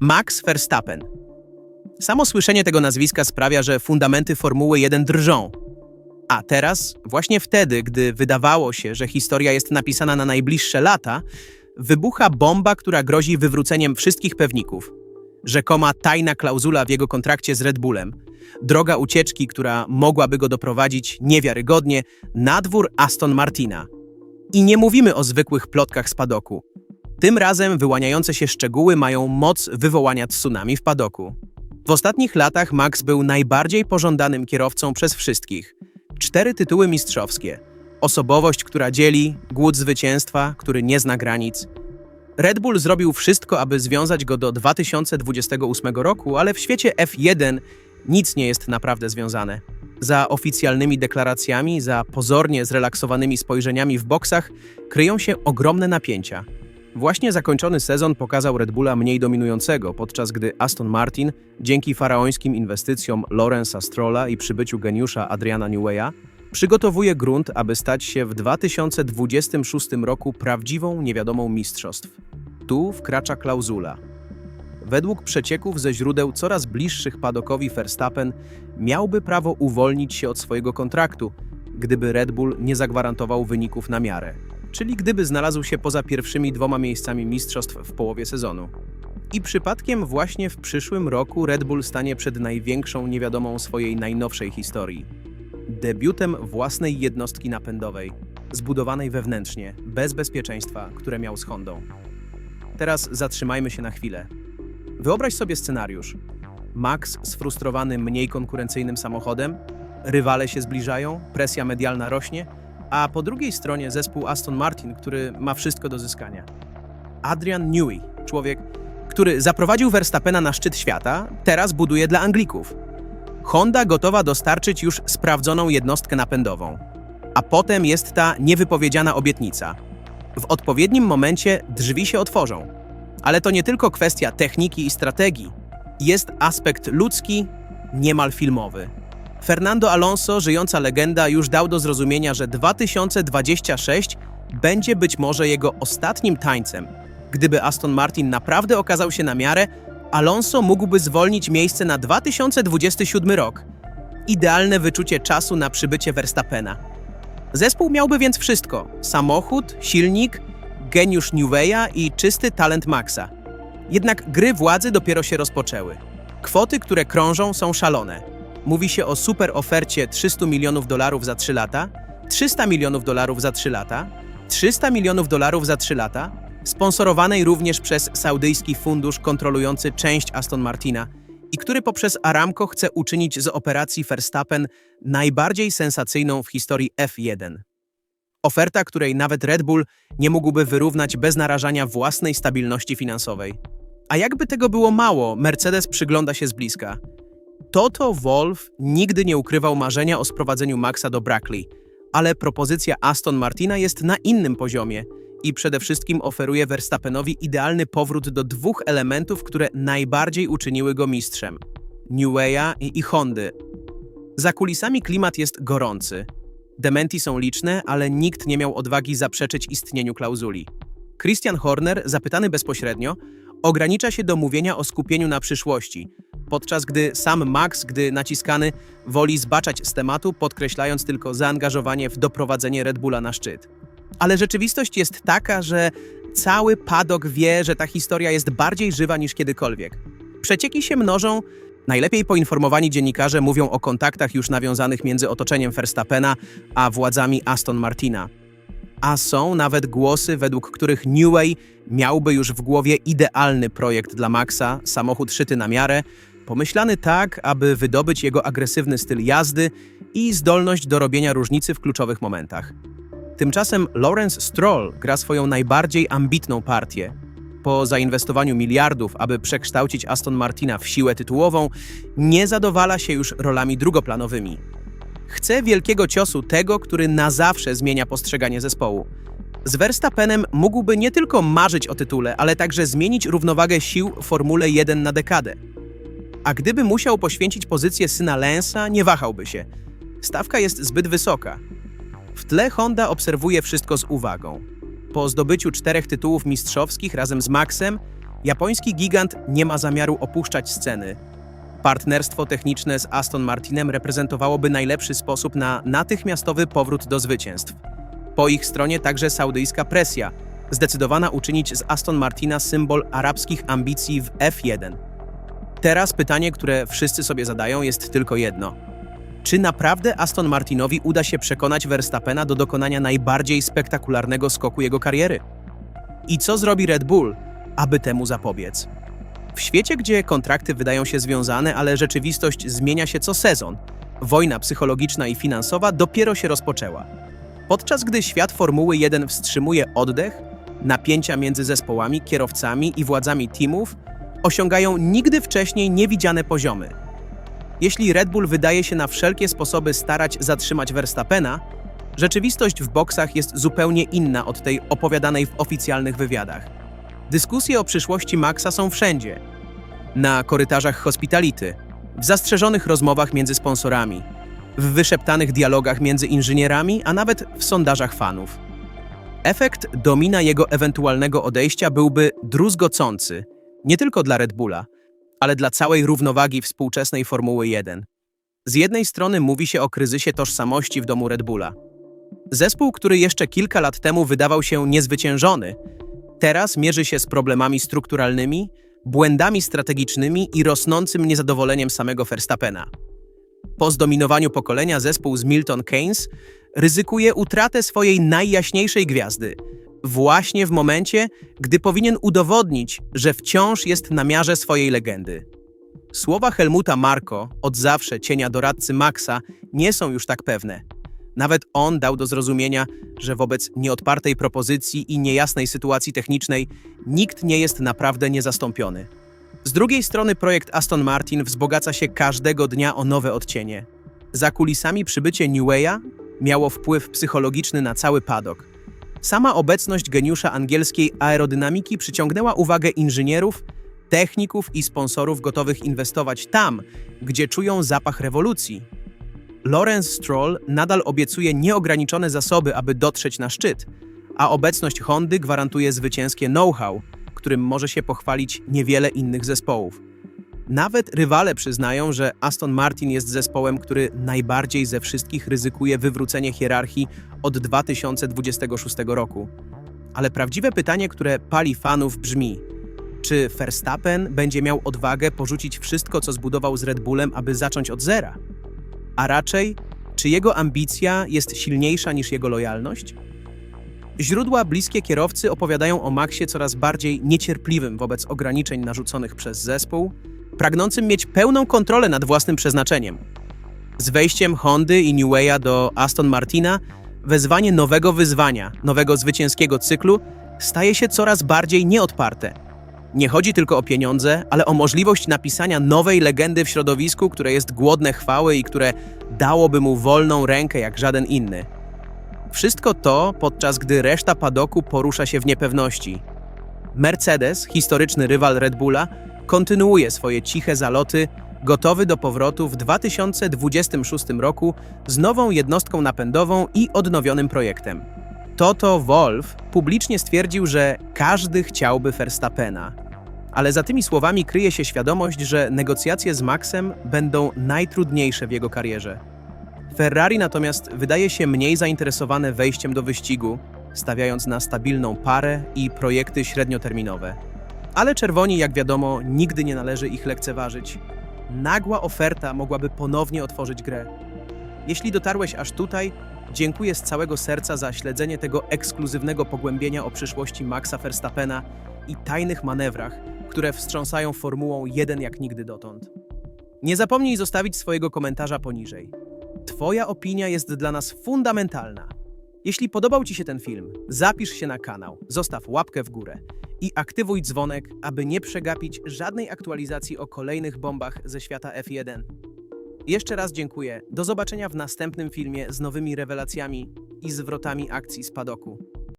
Max Verstappen. Samo słyszenie tego nazwiska sprawia, że fundamenty Formuły 1 drżą. A teraz, właśnie wtedy, gdy wydawało się, że historia jest napisana na najbliższe lata, wybucha bomba, która grozi wywróceniem wszystkich pewników. Rzekoma tajna klauzula w jego kontrakcie z Red Bullem. Droga ucieczki, która mogłaby go doprowadzić niewiarygodnie na dwór Aston Martina. I nie mówimy o zwykłych plotkach z padoku. Tym razem wyłaniające się szczegóły mają moc wywołania tsunami w padoku. W ostatnich latach Max był najbardziej pożądanym kierowcą przez wszystkich. Cztery tytuły mistrzowskie. Osobowość, która dzieli, głód zwycięstwa, który nie zna granic. Red Bull zrobił wszystko, aby związać go do 2028 roku, ale w świecie F1 nic nie jest naprawdę związane. Za oficjalnymi deklaracjami, za pozornie zrelaksowanymi spojrzeniami w boksach kryją się ogromne napięcia. Właśnie zakończony sezon pokazał Red Bulla mniej dominującego, podczas gdy Aston Martin, dzięki faraońskim inwestycjom Lawrence'a Strolla i przybyciu geniusza Adriana Newey'a, przygotowuje grunt, aby stać się w 2026 roku prawdziwą niewiadomą mistrzostw. Tu wkracza klauzula. Według przecieków ze źródeł coraz bliższych padokowi Verstappen miałby prawo uwolnić się od swojego kontraktu, gdyby Red Bull nie zagwarantował wyników na miarę, czyli gdyby znalazł się poza pierwszymi dwoma miejscami mistrzostw w połowie sezonu. I przypadkiem właśnie w przyszłym roku Red Bull stanie przed największą niewiadomą swojej najnowszej historii. Debiutem własnej jednostki napędowej, zbudowanej wewnętrznie, bez bezpieczeństwa, które miał z Hondą. Teraz zatrzymajmy się na chwilę. Wyobraź sobie scenariusz. Max sfrustrowany mniej konkurencyjnym samochodem, rywale się zbliżają, presja medialna rośnie, a po drugiej stronie zespół Aston Martin, który ma wszystko do zyskania. Adrian Newey, człowiek, który zaprowadził Verstappena na szczyt świata, teraz buduje dla Anglików. Honda gotowa dostarczyć już sprawdzoną jednostkę napędową. A potem jest ta niewypowiedziana obietnica. W odpowiednim momencie drzwi się otworzą. Ale to nie tylko kwestia techniki i strategii. Jest aspekt ludzki, niemal filmowy. Fernando Alonso, żyjąca legenda, już dał do zrozumienia, że 2026 będzie być może jego ostatnim tańcem. Gdyby Aston Martin naprawdę okazał się na miarę, Alonso mógłby zwolnić miejsce na 2027 rok. Idealne wyczucie czasu na przybycie Verstappena. Zespół miałby więc wszystko: samochód, silnik, geniusz Newey'a i czysty talent Maxa. Jednak gry władzy dopiero się rozpoczęły. Kwoty, które krążą, są szalone. Mówi się o super ofercie 300 milionów dolarów za 3 lata, 300 milionów dolarów za 3 lata, 300 milionów dolarów za 3 lata, sponsorowanej również przez saudyjski fundusz kontrolujący część Aston Martina i który poprzez Aramco chce uczynić z operacji Verstappen najbardziej sensacyjną w historii F1. Oferta, której nawet Red Bull nie mógłby wyrównać bez narażania własnej stabilności finansowej. A jakby tego było mało, Mercedes przygląda się z bliska. Toto Wolff nigdy nie ukrywał marzenia o sprowadzeniu Maxa do Brackley, ale propozycja Aston Martina jest na innym poziomie i przede wszystkim oferuje Verstappenowi idealny powrót do dwóch elementów, które najbardziej uczyniły go mistrzem. Newey'a i, i Hondy. Za kulisami klimat jest gorący. Dementi są liczne, ale nikt nie miał odwagi zaprzeczyć istnieniu klauzuli. Christian Horner, zapytany bezpośrednio, ogranicza się do mówienia o skupieniu na przyszłości, podczas gdy sam Max, gdy naciskany, woli zbaczać z tematu, podkreślając tylko zaangażowanie w doprowadzenie Red Bulla na szczyt. Ale rzeczywistość jest taka, że cały padok wie, że ta historia jest bardziej żywa niż kiedykolwiek. Przecieki się mnożą, najlepiej poinformowani dziennikarze mówią o kontaktach już nawiązanych między otoczeniem Verstappena a władzami Aston Martina. A są nawet głosy, według których Newey miałby już w głowie idealny projekt dla Maxa, samochód szyty na miarę, pomyślany tak, aby wydobyć jego agresywny styl jazdy i zdolność do robienia różnicy w kluczowych momentach. Tymczasem Lawrence Stroll gra swoją najbardziej ambitną partię. Po zainwestowaniu miliardów, aby przekształcić Aston Martina w siłę tytułową, nie zadowala się już rolami drugoplanowymi. Chce wielkiego ciosu tego, który na zawsze zmienia postrzeganie zespołu. Z Verstappenem mógłby nie tylko marzyć o tytule, ale także zmienić równowagę sił w Formule 1 na dekadę. A gdyby musiał poświęcić pozycję syna Lensa, nie wahałby się. Stawka jest zbyt wysoka. W tle Honda obserwuje wszystko z uwagą. Po zdobyciu czterech tytułów mistrzowskich razem z Maxem, Japoński gigant nie ma zamiaru opuszczać sceny. Partnerstwo techniczne z Aston Martinem reprezentowałoby najlepszy sposób na natychmiastowy powrót do zwycięstw. Po ich stronie także saudyjska presja, zdecydowana uczynić z Aston Martina symbol arabskich ambicji w F1. Teraz pytanie, które wszyscy sobie zadają, jest tylko jedno. Czy naprawdę Aston Martinowi uda się przekonać Verstappena do dokonania najbardziej spektakularnego skoku jego kariery? I co zrobi Red Bull, aby temu zapobiec? W świecie, gdzie kontrakty wydają się związane, ale rzeczywistość zmienia się co sezon, wojna psychologiczna i finansowa dopiero się rozpoczęła. Podczas gdy świat Formuły 1 wstrzymuje oddech, napięcia między zespołami, kierowcami i władzami teamów osiągają nigdy wcześniej niewidziane poziomy. Jeśli Red Bull wydaje się na wszelkie sposoby starać zatrzymać Verstappena, rzeczywistość w boksach jest zupełnie inna od tej opowiadanej w oficjalnych wywiadach. Dyskusje o przyszłości Maxa są wszędzie. Na korytarzach hospitality, w zastrzeżonych rozmowach między sponsorami, w wyszeptanych dialogach między inżynierami, a nawet w sondażach fanów. Efekt domina jego ewentualnego odejścia byłby druzgocący, nie tylko dla Red Bulla, ale dla całej równowagi współczesnej Formuły 1. Z jednej strony mówi się o kryzysie tożsamości w domu Red Bulla. Zespół, który jeszcze kilka lat temu wydawał się niezwyciężony, teraz mierzy się z problemami strukturalnymi, błędami strategicznymi i rosnącym niezadowoleniem samego Verstappena. Po zdominowaniu pokolenia zespół z Milton Keynes ryzykuje utratę swojej najjaśniejszej gwiazdy, właśnie w momencie, gdy powinien udowodnić, że wciąż jest na miarze swojej legendy. Słowa Helmuta Marko, od zawsze cienia doradcy Maxa, nie są już tak pewne. Nawet on dał do zrozumienia, że wobec nieodpartej propozycji i niejasnej sytuacji technicznej nikt nie jest naprawdę niezastąpiony. Z drugiej strony projekt Aston Martin wzbogaca się każdego dnia o nowe odcienie. Za kulisami przybycie Newwaya miało wpływ psychologiczny na cały padok. Sama obecność geniusza angielskiej aerodynamiki przyciągnęła uwagę inżynierów, techników i sponsorów gotowych inwestować tam, gdzie czują zapach rewolucji. Lawrence Stroll nadal obiecuje nieograniczone zasoby, aby dotrzeć na szczyt, a obecność Hondy gwarantuje zwycięskie know-how, którym może się pochwalić niewiele innych zespołów. Nawet rywale przyznają, że Aston Martin jest zespołem, który najbardziej ze wszystkich ryzykuje wywrócenie hierarchii od 2026 roku. Ale prawdziwe pytanie, które pali fanów brzmi: czy Verstappen będzie miał odwagę porzucić wszystko, co zbudował z Red Bullem, aby zacząć od zera? A raczej, czy jego ambicja jest silniejsza niż jego lojalność? Źródła bliskie kierowcy opowiadają o Maxie coraz bardziej niecierpliwym wobec ograniczeń narzuconych przez zespół, pragnącym mieć pełną kontrolę nad własnym przeznaczeniem. Z wejściem Hondy i Newwaya do Aston Martina, wezwanie nowego wyzwania, nowego zwycięskiego cyklu staje się coraz bardziej nieodparte. Nie chodzi tylko o pieniądze, ale o możliwość napisania nowej legendy w środowisku, które jest głodne chwały i które dałoby mu wolną rękę jak żaden inny. Wszystko to podczas gdy reszta padoku porusza się w niepewności. Mercedes, historyczny rywal Red Bulla, kontynuuje swoje ciche zaloty, gotowy do powrotu w 2026 roku z nową jednostką napędową i odnowionym projektem. Toto Wolff publicznie stwierdził, że każdy chciałby Verstappena. Ale za tymi słowami kryje się świadomość, że negocjacje z Maxem będą najtrudniejsze w jego karierze. Ferrari natomiast wydaje się mniej zainteresowane wejściem do wyścigu, stawiając na stabilną parę i projekty średnioterminowe. Ale czerwoni, jak wiadomo, nigdy nie należy ich lekceważyć. Nagła oferta mogłaby ponownie otworzyć grę. Jeśli dotarłeś aż tutaj, dziękuję z całego serca za śledzenie tego ekskluzywnego pogłębienia o przyszłości Maxa Verstappena i tajnych manewrach, które wstrząsają formułą jeden jak nigdy dotąd. Nie zapomnij zostawić swojego komentarza poniżej. Twoja opinia jest dla nas fundamentalna. Jeśli podobał Ci się ten film, zapisz się na kanał, zostaw łapkę w górę i aktywuj dzwonek, aby nie przegapić żadnej aktualizacji o kolejnych bombach ze świata F1. Jeszcze raz dziękuję. Do zobaczenia w następnym filmie z nowymi rewelacjami i zwrotami akcji z padoku.